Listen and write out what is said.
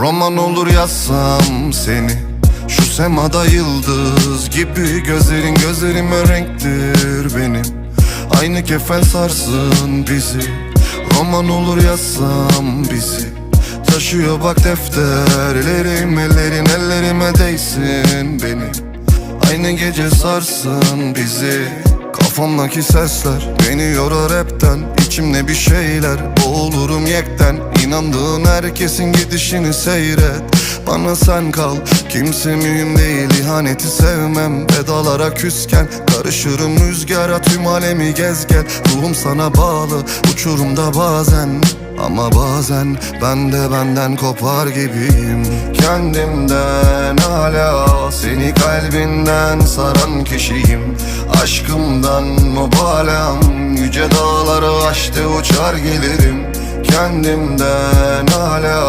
Roman olur yazsam seni. Şu semada yıldız gibi Gözlerin gözlerime renktir benim Aynı kefen sarsın bizi. Roman olur yazsam bizi. Taşıyor bak defterlerim Ellerin ellerime değsin benim Aynı gece sarsın bizi. Kafamdaki sesler beni yorar hepten. İçimde bir şeyler boğulurum yekten İnandığın herkesin gidişini seyret. Bana sen kal kimse mühim değil. İhaneti sevmem Pedalara küsken. Karışırım rüzgara tüm alemi gez gel. Ruhum sana bağlı uçurumda bazen. Ama bazen ben de benden kopar gibiyim. Kendimden hala seni kalbinden saran kişiyim. Aşkımdan mübalağım Yüce dağları aştı uçar gelirim Kendimden hala